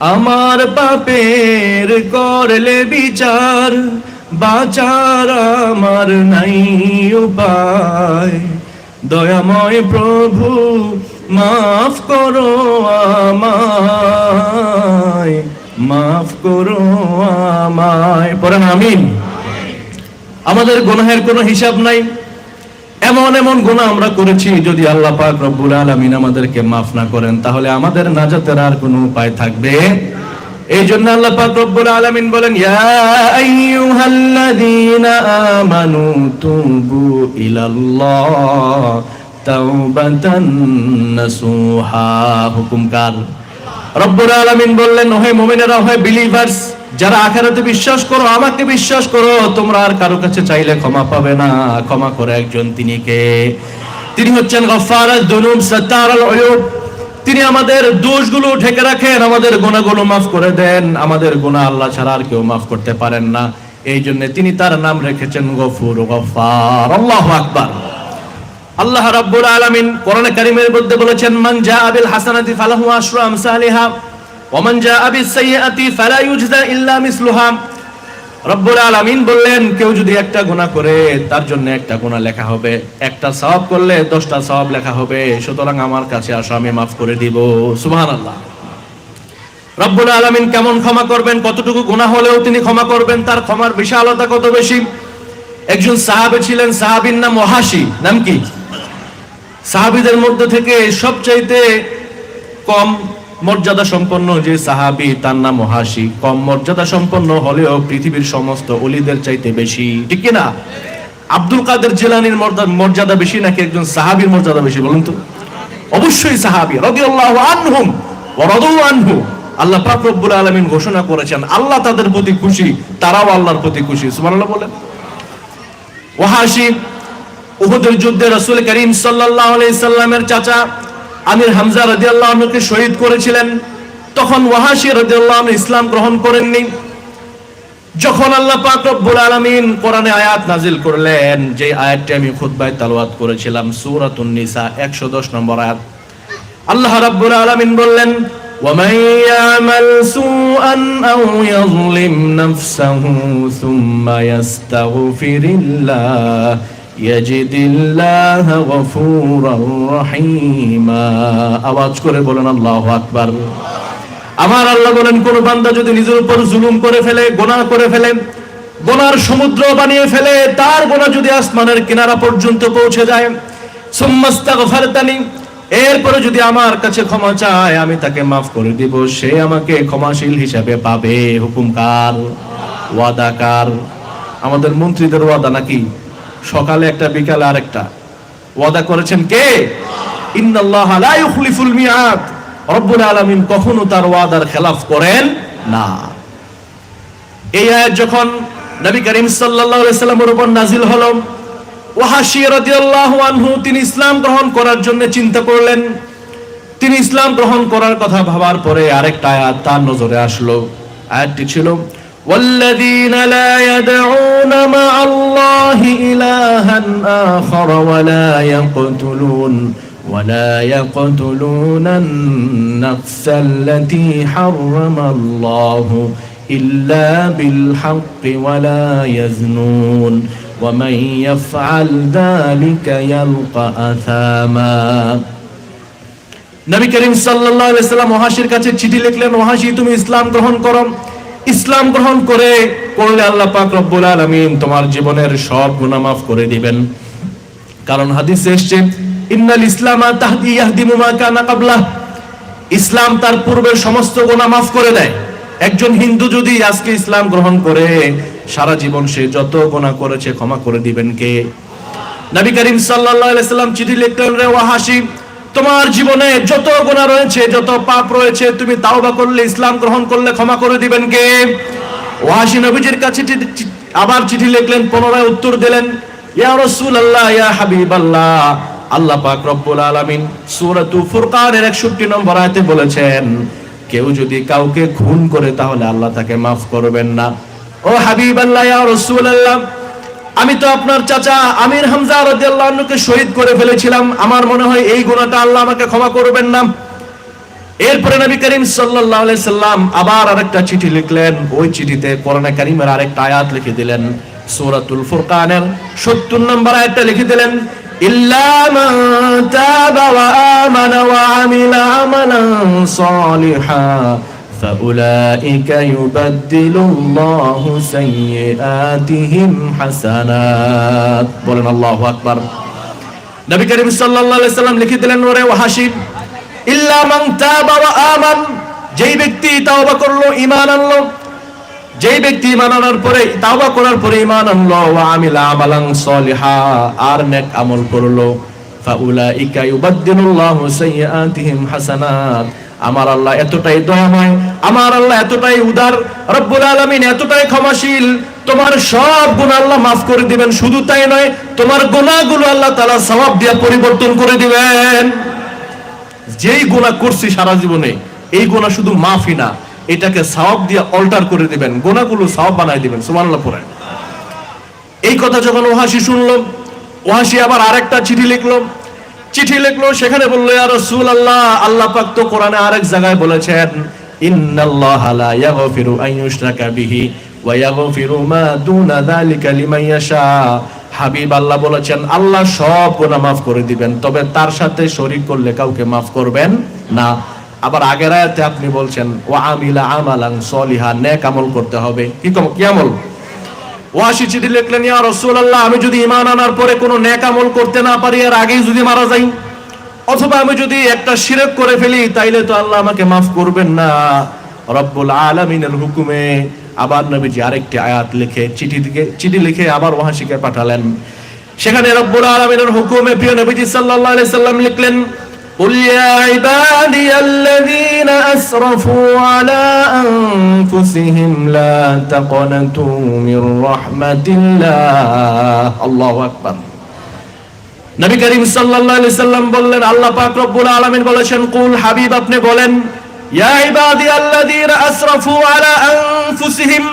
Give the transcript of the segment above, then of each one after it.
আমার বাপের করলে বিচার, বাচার আমার নাই উপায়। দয়াময় প্রভু, মাফ করো আমায়, মাফ করো আমায়। পড়েন আমিন। আমাদের গুনাহের কোনো হিসাব নাই। এমন এমন গুনাহ আমরা করেছি যদি আল্লাহ পাক রব্বুল আলামিন আমাদেরকে মাফ না করেন, তাহলে আমাদের নাজাতের আর কোনো উপায় থাকবে? এই জন্য আল্লাহ পাক রব্বুল আলামিন বলেন, ইয়া আইয়ুহাল্লাযীনা আমানু তুবু ইলাল্লাহ তাওবাতান নাসুহা। হুকুমকার। রব্বুল আলামিন বললেন, ওহে মুমিনেরা, ওহে বিলিভার্স যারা আখেরাতে বিশ্বাস করো, আমাকে বিশ্বাস করো, তোমরা আর কারও কাছে চাইলে ক্ষমা পাবে না। ক্ষমা করে একজন তিনি কে? তিনি হচ্ছেন গফফারাজ দুনুব সাত্তারাল উয়ুব তিনি আমাদের দোষগুলো ঢেকে রাখেন, আমাদের গুনাহগুলো মাফ করে দেন। আমাদের গুনাহ আল্লাহ ছাড়া আর কেউ মাফ করতে পারেন না। এই জন্য তিনি তার নাম রেখেছেন গফুর গফার আল্লাহু আকবার। আল্লাহ রাব্বুল আলামিন কোরআনে কারীমের মধ্যে বলেছেন, মান জাআ বিল হাসানাতি ফালাহু আশরু আমসালিহা। ওয়া মান জাআ বিস সাইয়্যাতি ফালা ইউজজা ইল্লা মিসলুহা। রব্বুল আলামিন বললেন, কেউ যদি একটা গুনাহ করে, তার জন্য একটা গুনাহ লেখা হবে। একটা সওয়াব করলে দশটা সওয়াব লেখা হবে। সুতরাং আমার কাছে আসো, আমি মাফ করে দিব। সুবহানাল্লাহ। রব্বুল আলামিন কেমন ক্ষমা করবেন? কতটুকু গুনাহ হলেও তিনি ক্ষমা করবেন? তার ক্ষমার বিশালতা কত বেশি? একজন সাহাবে ছিলেন, সাহাবীর নাম ওহাসি নাম কি? সাহাবীদের মধ্যে থেকে সবচাইতে কম মর্যাদা সম্পন্ন যে সাহাবী, তার নাম ওহাসি কম মর্যাদা সম্পন্ন হলেও পৃথিবীর সমস্ত অলিদের চাইতে বেশি। ঠিক না আব্দুল কাদের জেলানির মর্যাদা- বেশি নাকি একজন সাহাবীর মর্যাদা বেশি, বলুন তো? অবশ্যই সাহাবী, রাদিয়াল্লাহু আনহুম আনহু। আল্লাহ পাক আলামিন ঘোষণা করেছেন, আল্লাহ তাদের প্রতি খুশি, তারাও আল্লাহর প্রতি খুশি। সুবহানাল্লাহ বলেন। ওহাসি উহুদের যুদ্ধে রাসূল করিম সাল্লাল্লাহু আলাইহি সাল্লামের চাচা আমির হামজা রাদিয়াল্লাহু আনহুকে শহীদ করেছিলেন তখন ওয়াহাসি রাদিয়াল্লাহু আনহু ইসলাম গ্রহণ করেননি যখন আল্লাহ পাক রব্বুল আলামিন কোরআনে আয়াত নাজিল করলেন যে আয়াতটি আমি খুতবায় তালাওয়াত করেছিলাম সূরাতুন নিসা 110 নম্বর আয়াত আল্লাহ রাব্বুল আলামিন বললেন ومن يعمل سوءا أو يظلم نفسه ثم يستغفر الله يجد الله غفورا رحيما আওয়াজ করে বলেন আল্লাহু আকবার আমার আল্লাহ বলেন কোন বান্দা যদি নিজের উপর জুলুম করে ফেলে গোনাহ করে ফেলে গোনার সমুদ্র বানিয়ে ফেলে তার গোনা যদি আসমানের কিনারা পর্যন্ত পৌঁছে যায় সুম্মাস্তাগফারতানি এরপরে যদি আমার কাছে ক্ষমা চায় আমি তাকে মাফ করে দিব সে আমাকে ক্ষমাশীল হিসাবে পাবে হুকুমকার ওয়াদাকার আমাদের মন্ত্রীদের ওয়াদা নাকি সকালে একটা, বিকালে আরেকটা। ওয়াদা করেছেন কে? কখনো তার ওয়াদার খেলাফ করেন না। এই আয়াত যখন নবী করিম সাল্লামের উপর নাজিল আনহু, তিনি ইসলাম গ্রহণ করার জন্য চিন্তা করলেন। তিনি ইসলাম গ্রহণ করার কথা ভাবার পরে আরেকটা আয়াত তার নজরে আসলো। আয়াতটি ছিল والذين لا يدعون مع الله إلها آخر ولا يقتلون ولا يقتلون النفس التي حرم الله إلا بالحق ولا يزنون ومن يفعل ذلك يلقى أثاما নবী করিম সাল্লাল্লাহু আলাইহি সাল্লাম ওহাসির কাছে চিঠি লিখলেন ওহাসি তুমি ইসলাম গ্রহণ করো ইসলাম গ্রহণ করে করলে আল্লাহ পাক রব্বুল আলামিন তোমার জীবনের সব গুনাহ মাফ করে দিবেন। কারণ হাদিসে এসেছে, ইন্নাল ইসলামা তাহদি ইয়াহদিমু মা কানা ক্বাবলাহ ইসলাম তার পূর্বের সমস্ত গুনাহ মাফ করে দেয়। একজন হিন্দু যদি আজকে ইসলাম গ্রহণ করে, সারা জীবন সে যত গুনাহ করেছে ক্ষমা করে দিবেন কে? নবী করিম সাল্লাল্লাহু আলাইহি সাল্লাম চিঠি লিখলেন, রে ওয়াহাসি তোমার জীবনে যত গুনাহ রয়েছে, যত পাপ রয়েছে, তুমি তাওবা করলে, ইসলাম গ্রহণ করলে ক্ষমা করে দিবেন কে? ওয়াহাসি নবীজির কাছে আবার চিঠি লিখলেন, পুনরায় উত্তর দিলেন, ইয়া রাসূলুল্লাহ, ইয়া হাবিবাল্লাহ। আল্লাহ পাক রব্বুল আলামিন সূরাতু ফুরকানের 61 নম্বর আয়াতে বলেছেন, কেউ যদি কাউকে খুন করে, তাহলে আল্লাহ তাকে মাফ করবেন না। ও হাবিবাল্লাহ, ইয়া রাসূলুল্লাহ আমি তো আপনার চাচা আমির হামজা রাদিয়াল্লাহু আনহুকে শহীদ করে ফেলেছিলাম। আমার মনে হয় এই গুনাহটা আল্লাহ আমাকে ক্ষমা করবেন না। এরপরে নবী করিম সাল্লাম আবার আরেকটা চিঠি লিখলেন। ওই চিঠিতে কোরআনে কারিমের আরেকটা আয়াত লিখে দিলেন, সূরাতুল ফুরকানের 70 নম্বর আয়াতটা লিখে দিলেন, ইল্লা মান তাবা ওয়া আমানা ওয়া আমিলা আমালান সালিহা। فأولئك يبدل الله سيئاتهم حسنات বলেন আল্লাহু আকবার নবী করিম সাল্লাল্লাহু আলাইহি সাল্লাম লিখে দিলেন ওরে ওয়াহাশিব ইল্লা মান তাবা ওয়া আমান যেই ব্যক্তি তাওবা করলো ঈমান আনলো যেই ব্যক্তি ঈমান আনার পরে তাওবা করার পরে ঈমান আনলো ওয়া আমিলা আমালান সলিহা আর নেক আমল করলো ফাউলাইকা ইউবাদদিলুল্লাহু সাইয়্যাতিহিম হাসানাত আমার আল্লাহ এতটাই দয়াময়, আমার আল্লাহ এতটাই উদার, রব্বুল আলামিন এতটাই ক্ষমাশীল। তোমার সব গুণ আল্লাহ মাফ করে দিবেন, শুধু তাই নয়, তোমার গুনাহগুলো আল্লাহ তাআলা সওয়াব দিয়ে পরিবর্তন করে দিবেন। যেই গোনা করছি সারা জীবনে, এই গোনা শুধু মাফই না, এটাকে সওয়াব দিয়ে অল্টার করে দিবেন, গুনাহগুলো সওয়াব বানায় দিবেন পড়েন। এই কথা যখন ওহাসি শুনলো ওহাসি আবার আরেকটা চিঠি লিখলো চিঠি লিখলো, সেখানে বলল, ইয়া রাসূলুল্লাহ, আল্লাহ আল্লাহ পাক তো কোরআনে আরেক জায়গায় বলেছেন, ইন্নাল্লাহা লা ইয়াগফিরু আন ইউশরাকা বিহি ওয়া ইয়াগফিরু মা দুনা যালিকা লিমান ইয়াশা। হাবিব আল্লাহ বলেছেন, আল্লাহ সব গুনাহ মাফ করে দিবেন, তবে তার সাথে শরীক করলে কাউকে মাফ করবেন না। আবার আগের আয়াতে আপনি বলছেন, ওয়া আমিলা আমালান সলিহা, নেক আমল করতে হবে। কি আমল? ওয়াসি চিঠি লিখলেন ইয়া রাসূলুল্লাহ, আমি যদি ঈমান আনার পরে কোনো নেক আমল করতে না পারি, এর আগেই যদি মারা যাই, অথবা আমি যদি একটা শিরক করে ফেলি, তাইলে তো আল্লাহ আমাকে মাফ করবেন না। রব্বুল আলামিনের হুকুমে আবার নবীজি আরেকটি আয়াত লিখে, চিঠি দিকে চিঠি লিখে আবার ওয়াসিকে পাঠালেন। সেখানে রব্বুল আলামিনের হুকুমে প্রিয় নবীজি আলাইহি সাল্লাম লিখলেন قل يا عبادي الذين أسرفوا على أنفسهم لا تقنطوا من رحمة الله الله أكبر নবী করিম সাল্লাল্লাহু আলাইহি সাল্লাম বললেন আল্লাহ পাক রব্বুল আলামিন বলেছেন কুল হাবিব আপনি বলেন ইয়া ইবাদি আল্লাযীনা আসরাফু আলা আনফুসিহিম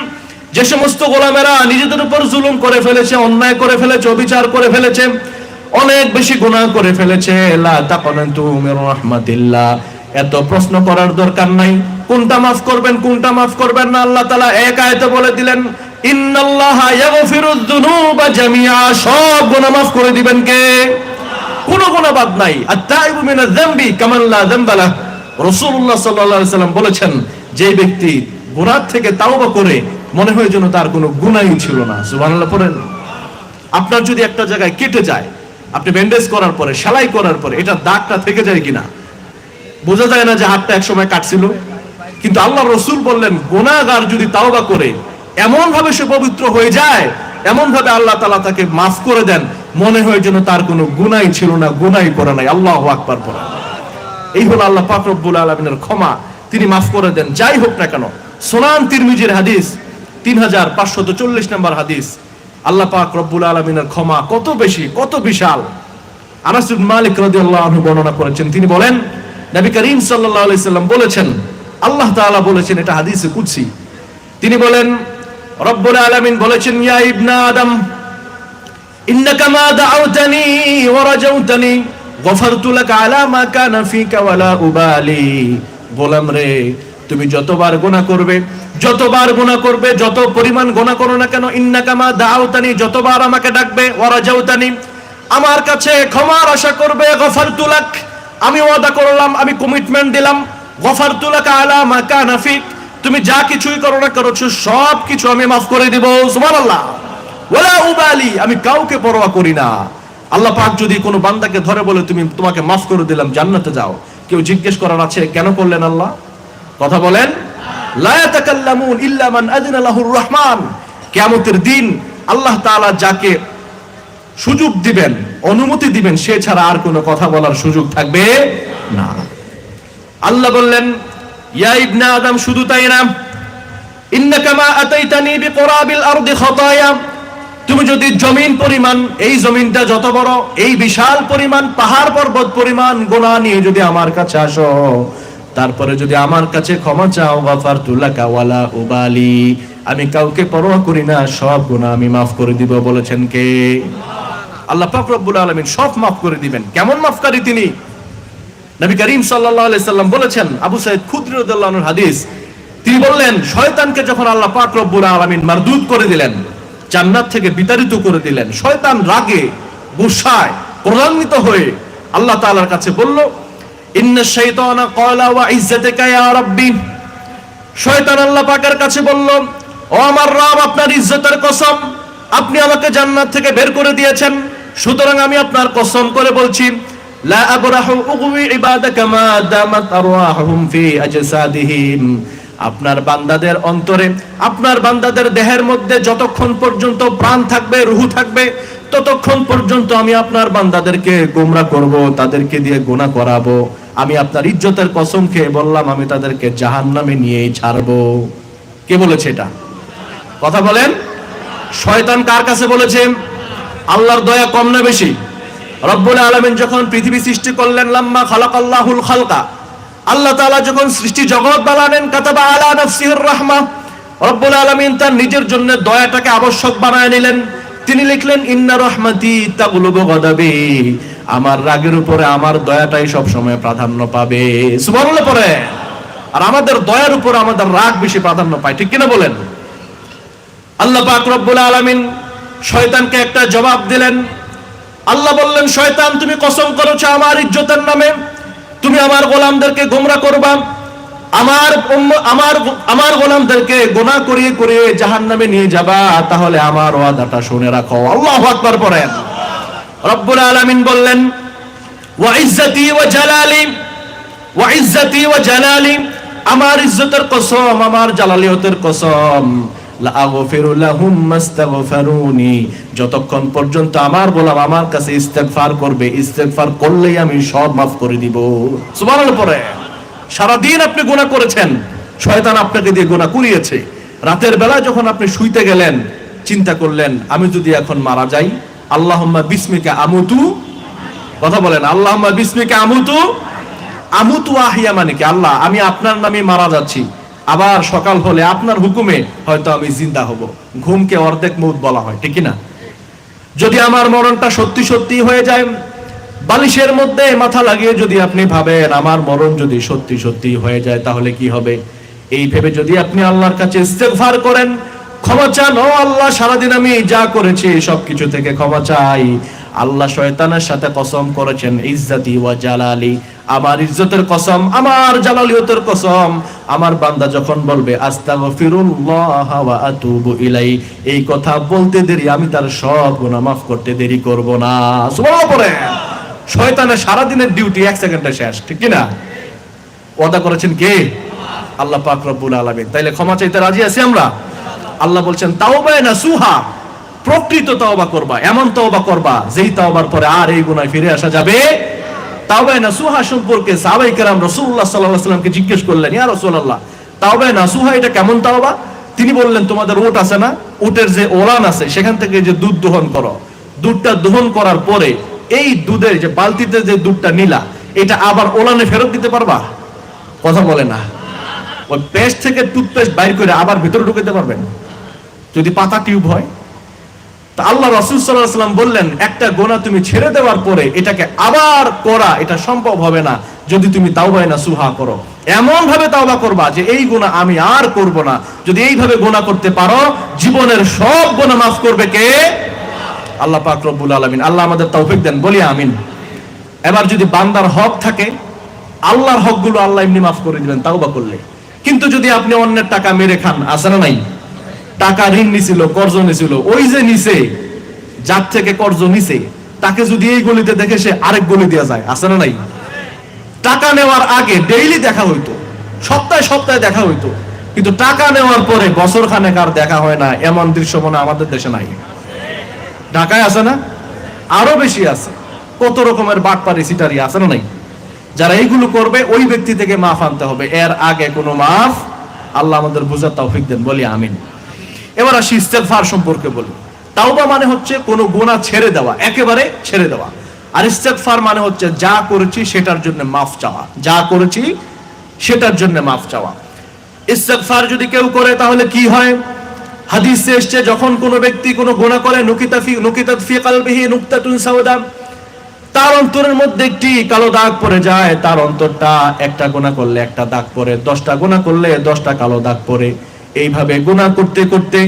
যে সমস্ত গোলামেরা নিজেদের উপর জুলুম করে ফেলেছে অন্যায় করে ফেলেছে অবিচার করে ফেলেছে অনেক বেশি গুনাহ করে ফেলেছে। এত প্রশ্ন করার দরকার নাই। কোনটা মাফ করবেন, কোনটা মাফ করবেন না? আল্লাহ তাআলা এক আয়াতে বলে দিলেন সব করে দিবেন কে? বাদ নাই। বলেছেন যে ব্যক্তি গুনাহ থেকে তাওবা করে, মনে হয় যেন তার কোনো গুনাহই ছিল না। আপনার যদি একটা জায়গায় কেটে যায় আপনি ব্যান্ডেজ করার পরে, সেলাই করার পরে এটা দাগটা থেকে যায় কিনা? বোঝা যায় না যে হাতটা একসময় কাটছিল। কিন্তু আল্লাহ রসুল বললেন গোনাগার যদি তাওবা করে এমন ভাবে সে পবিত্র হয়ে যায় এমন ভাবে আল্লাহ তালা তাকে মাফ করে দেন, মনে হয় যেন তার কোনো গুনাই ছিল না, গুনাই করে নাই। আল্লাহ আকবার পড়া এই হলো আল্লাহ পাক রব্বুল আলমিনের ক্ষমা। তিনি মাফ করে দেন। যাই হোক না কেন, সোনান তিরমিজির হাদিস, তিন হাজার পাঁচশত চল্লিশ নম্বর হাদিস আল্লাহ পাক রব্বুল আলমিনের ক্ষমা কত বেশি, কত বিশাল। আনাস ইবনে মালিক রাদিয়াল্লাহু আনহু বর্ণনা করেছেন, তিনি বলেন, নবী করিম আলাইহি সাল্লাম বলেছেন, আল্লাহ তাআলা বলেছেন এটা হাদিসে কুদসি। তিনি বলেন, রব্বুল আলামিন বলেছেন, ইয়া ইবনা আদম, ইন্নাকা মা দাআউতানি ওয়া রাজাউতানি, গফারতু লাকা আলা মা কানা ফিকা ওয়ালা উবালি। গোলাম রে তুমি যতবার গুনাহ করবে, যতবার গুনাহ করবে, যত পরিমাণ গুনাহ করো না কেন, ইন্নাকা মা দাআউতানি, যতবার আমাকে ডাকবে, ওয়া রাজাউতানি, আমার কাছে ক্ষমার আশা করবে, গফারতু লাক, আমি ওয়াদা করলাম, আমি কমিটমেন্ট দিলাম, গফারতু লাকা আলা মা কানা ফিক, তুমি যা কিছুই করো না করছ, সব কিছু আমি মাফ করে দিব, সুবহানাল্লাহ। ওয়ালা উবালি, আমি কাউকে পরোয়া করি না। আল্লাহ পাক যদি কোনো বান্দাকে ধরে বলে, তুমি তোমাকে মাফ করে দিলাম, জান্নাতে যাও। কেউ জিজ্ঞেস করার আছে, কেন করলেন আল্লাহ? কথা বলেন মান রহমান। কিয়ামতের দিন আল্লাহ তাআলা যাকে সুযোগ দিবেন, অনুমতি দিবেন, সে ছাড়া আর কোনো কথা বলার সুযোগ থাকবে না। আল্লাহ বললেন, ইয়া আদম, শুধু তাই না। তুমি যদি জমিন পরিমাণ, এই জমিনটা যত বড়, এই বিশাল পরিমাণ, পাহাড় পর্বত পরিমাণ গোনা নিয়ে যদি আমার কাছে আসো তারপরে যদি আমার কাছে ক্ষমা চাও গাফার তুলাকা ওয়ালা উবালি আমি কাউকে পরোয়া করি না, সব গুনাহ আমি মাফ করে দিব, বলেছেন কে? আল্লাহ পাক রব্বুল আলামিন সব মাফ করে দিবেন। কেমন মাফকারী তিনি? নবী করিম সাল্লাল্লাহু আলাইহি সাল্লাম বলেছেন, আবু সাইদ খুদরি রাদিয়াল্লাহু আনহুর হাদিস, তিনি বললেন, শয়তানকে যখন আল্লাহ পাক রব্বুল আলামিন মারদুদ করে দিলেন, জান্নাত থেকে বিতাড়িত করে দিলেন, শয়তান রাগে, গুসায় ক্রোধান্বিত হয়ে আল্লাহ তাআলার কাছে বলল আপনার আপনি আমাকে থেকে বের করে দিয়েছেন। সুতরাং আমি আপনার কসম করে বলছি আপনার বান্দাদের অন্তরে, আপনার বান্দাদের দেহের মধ্যে যতক্ষণ পর্যন্ত প্রাণ থাকবে, রুহু থাকবে, ততক্ষণ পর্যন্ত আমি আপনার বান্দাদেরকে গোমরা করব, তাদেরকে দিয়ে গোনা করাবো। আমি আপনার ইজ্জতের কসম খেয়ে বললাম, আমি তাদেরকে জাহান্নামে নিয়েই ছাড়বো। কে বলেছে এটা? কথা বলেন। শয়তান কার কাছে বলেছে? আল্লাহর দয়া কম না বেশি। রব্বুল আলামিন যখন পৃথিবী সৃষ্টি করলেন, লাম্মা খালাকাল্লাহুল খালকা, আল্লাহ তাআলা যখন সৃষ্টি জগৎ বানালেন, কাতাবা আলা নাফসিহির রাহমা, রব্বুল আলামিন তার নিজের জন্য দয়াটাকে আবশ্যক বানায় নিলেন। তিনি লিখলেন, ইন্না রহমাতি তাগুলুবু গদাবি। আমার রাগের উপরে আমার দয়াটাই সব সময় প্রাধান্য পাবে। সুবহানাল্লাহ পরে আর আমাদের দয়ার উপর আমাদের রাগ বেশি প্রাধান্য পায়, ঠিক কিনা বলেন? আল্লাহ পাক রব্বুল আলামিন শয়তানকে একটা জবাব দিলেন। আল্লাহ বললেন, শয়তান, তুমি কসম করেছ আমার ইজ্জতের নামে। তুমি আমার গোলামদেরকে গোমরা করবা। আমার আমার আমার গোলামদেরকে গোনা করিয়ে করিয়ে জাহান্নামে নিয়ে যাবা, তাহলে আমার ওয়াদাটা শুনে রাখো। আল্লাহু আকবার পড়েন। রব্বুল আলামিন বললেন, ওয়া ইজ্জতি ওয়া জালালি, ওয়া ইজ্জতি ওয়া জালালি, আমার ইজ্জতের কসম, আমার জালালিয়তের কসম। যতক্ষণ পর্যন্ত আমার গোলাম আমার কাছে ইস্তেগফার করবে, ইস্তেগফার করলেই আমি সব মাফ করে দিব। সুবহানাল্লাহ পরে সারা দিন আপনি গুনাহ করেছেন, শয়তান আপনাকে দিয়ে গুনাহ করিয়েছে রাতের বেলা যখন আপনি শুইতে গেলেন, চিন্তা করলেন, আমি যদি এখন মারা যাই, আল্লাহুম্মা বিসমিকা আমুতু, কথা বলেন, আল্লাহুম্মা বিসমিকা আমুতু আমুতু আহিয়া মানে কি? আল্লাহ, আমি আপনার নামে মারা যাচ্ছি। আবার সকাল হলে আপনার হুকুমে হয়তো আমি জিন্দা হব। ঘুমকে অর্ধেক মৌত বলা হয়, ঠিক না? যদি আমার মরণটা সত্যি সত্যি হয়ে যায় বালিশের মধ্যে মাথা লাগিয়ে যদি আপনি ভাবেন, আমার মরণ যদি সত্যি সত্যি হয়ে যায়, তাহলে কি হবে? এই ভেবে যদি আপনি আল্লাহর কাছে ইস্তেগফার করেন, ক্ষমা চান, ও আল্লাহ, সারাদিন আমি যা করেছি, সবকিছু থেকে ক্ষমা চাই। আল্লাহ শয়তানের সাথে কসম করেছেন, ইজ্জাতি ওয়া জালালি। আমার ইজ্জতের কসম, আমার জালালিয়তের কসম। আমার বান্দা যখন বলবে, আস্তাগফিরুল্লাহ ওয়া আতুবু ইলাই এই কথা বলতে দেরি, আমি তার সব গুনাহ মাফ করতে দেরি করব না। সুবহানাল্লাহ শয়তানের সারা দিনের ডিউটি এক সেকেন্ডে শেষ, ঠিক কি না ওয়াদা করেছেন কে? আল্লাহ পাক রব্বুল আলামিন। তাইলে ক্ষমা চাইতে রাজি আছি আমরা? আল্লাহ বলছেন তাওবা না সুহা প্রকৃত তাওবা করবা, এমন তাওবা করবা, যেই তাওবার পরে আর এই গুনায় ফিরে আসা যাবে তাওবা না সুহা সম্পর্কে সাহাবাই কেরাম রাসূলুল্লাহ সাল্লাল্লাহু আলাইহি ওয়াসাল্লামকে জিজ্ঞেস করলেন, ইয়া রাসূলুল্লাহ তাওবা না সুহা এটা কেমন তাওবা? তিনি বললেন, তোমাদের ওট আছে না? ওটের যে ওলান আছে, সেখান থেকে যে দুধ দোহন করো। দুধটা দোহন করার পরে এই দুধের যে বালতিতে যে দুধটা নিলা, এটা আবার ওলানে ফেরত দিতে পারবা? কথা বলে না। ওই পেস্ট থেকে টুথপেস্ট বাইর করে আবার ভিতরে ঢুকাতে পারবেন। যদি পাতা টিউব হয়। তা আল্লাহ রসুল সাল্লাহ সাল্লাম বললেন, একটা গোনা তুমি ছেড়ে দেওয়ার পরে এটাকে আবার করা, এটা সম্ভব হবে না। যদি তুমি তাওবাই না সুহা করো। এমন ভাবে তাওবা করবা যে এই গোনা আমি আর করব না। যদি এইভাবে গোনা করতে পারো, জীবনের সব গোনা মাফ করবে কে? আল্লাহ পাক রব্বুল আলামিন, আল্লাহ আমাদের তৌফিক দেন, বলি আমিন। এবার যদি বান্দার হক থাকে, আল্লাহর হকগুলো আল্লাহ এমনি মাফ করে দিবেন তাওবা করলে। কিন্তু যদি আপনি অন্যের টাকা মেরে খান, আছে না নাই? টাকা ঋণ নিছিল, কর্জ নিছিল, ওই যে নিছে, যার থেকে কর্জ নিছে, তাকে যদি এই গলিতে দেখে সে আরেক গলি দেওয়া যায়, আছে না নাই? টাকা নেওয়ার আগে ডেইলি দেখা হইতো, সপ্তাহে সপ্তাহে দেখা হইতো। কিন্তু টাকা নেওয়ার পরে বছর খানেক আর দেখা হয় না, এমন দৃশ্য মনে আমাদের দেশে নাই। ঢাকায় আছে না? আরও বেশি আছে। কত রকমের বাটপারি সিটারি আছে না নাই? যারা এইগুলো করবে, ওই ব্যক্তি থেকে মাফ আনতে হবে। এর আগে কোনো মাফ আল্লাহ আমাদের বুঝার তৌফিক দেন, বলি আমিন। এবার আসি ইস্তেগফার সম্পর্কে বলি। তাওবা মানে হচ্ছে কোনো গুনাহ ছেড়ে দেওয়া, একেবারে ছেড়ে দেওয়া। আর ইস্তেগফার মানে হচ্ছে যা করেছি সেটার জন্য মাফ চাওয়া। যা করেছি সেটার জন্য মাফ চাওয়া। ইস্তেগফার যদি কেউ করে তাহলে কি হয়? হাদিসে এসছে, যখন কোনো ব্যক্তি কোনো গুনাহ করে, নুকিতা ফি নুকিতাত ফি কলবিহি নুকতাতুন সাওদা, তার অন্তরের মধ্যে একটি কালো দাগ পড়ে যায়। তার অন্তরটা একটা গোনা করলে একটা দাগ পড়ে, দশটা গোনা করলে দশটা কালো দাগ পড়ে। এইভাবে গোনা করতে করতে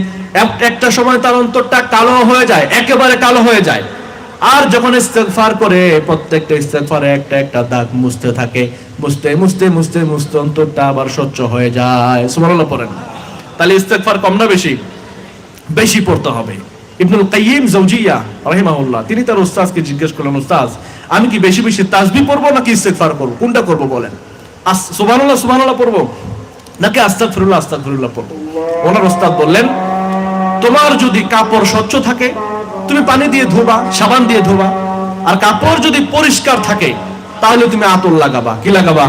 একটা সময় তার অন্তরটা কালো হয়ে যায়, একেবারে কালো হয়ে যায়। আর যখন ইস্তেগফার করে, প্রত্যেকটা ইস্তেগফারে একটা একটা দাগ মুছতে থাকে। মুছতে মুছতে মুছতে মুছতে অন্তরটা আবার স্বচ্ছ হয়ে যায়। সুবহানাল্লাহ পড়েন। তাহলে ইস্তেগফার কম না বেশি? বেশি পড়তে হবে। ইবনুল কাইয়িম জাওজিয়া রাহিমাহুল্লাহ, তিনি তার উস্তাদকে জিজ্ঞেস করলেন, উস্তাদ, আমি কি বেশি বেশি তাসবিহ পড়ব নাকি ইস্তেগফার করব? কোনটা করব বলেন? আস সুবহানাল্লাহ সুবহানাল্লাহ পড়ব। নাকি আস্তাগফিরুল্লাহ আস্তাগফিরুল্লাহ পড়ব? ওনার উস্তাদ বললেন, তোমার যদি কাপড় স্বচ্ছ থাকে, তুমি পানি দিয়ে ধোবা, সাবান দিয়ে ধোবা, আর কাপড় যদি পরিষ্কার থাকে, তাহলে তুমি আতর লাগাবা। কি লাগাবা?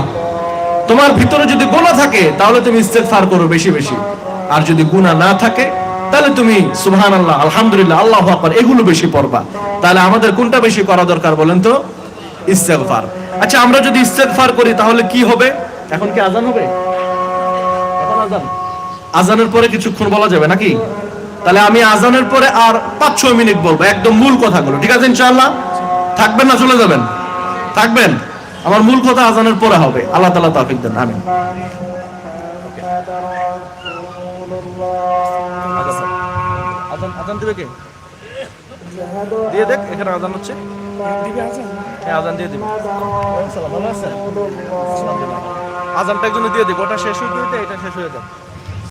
তোমার ভিতরে যদি গুনাহ থাকে, তাহলে তুমি ইস্তেগফার করো বেশি বেশি। আর যদি গুনাহ না থাকে, তাহলে তুমি সুহান আল্লাহ আলহামদুলিল্লাহ, আল্লাহ আকবার, এগুলো বেশি পড়বা। তাহলে আমাদের কোনটা বেশি করা দরকার বলেন তো? ইস্তেগফার। আচ্ছা আমরা যদি ইস্তেগফার করি, তাহলে কি হবে? এখন কি আজান হবে? আজানের পরে কিছুক্ষণ বলা যাবে নাকি? তাহলে আমি আজানের পরে আর পাঁচ ছয় মিনিট বলব, একদম মূল কথাগুলো। ঠিক আছে ইনশাআল্লাহ? থাকবেন না, চলে যাবেন? থাকবেন? আমার মূল কথা আজানের পরে হবে। আল্লাহ তালা তাফিক দেন আমি আজান দিবে কে? দিয়ে দেখ, এখানে আজান হচ্ছে। হ্যাঁ আজান দিয়ে দিবে। আজানটা একজন দিয়ে দিবে ওটা শেষ হয়ে হইতে এটা শেষ হয়ে যাবে।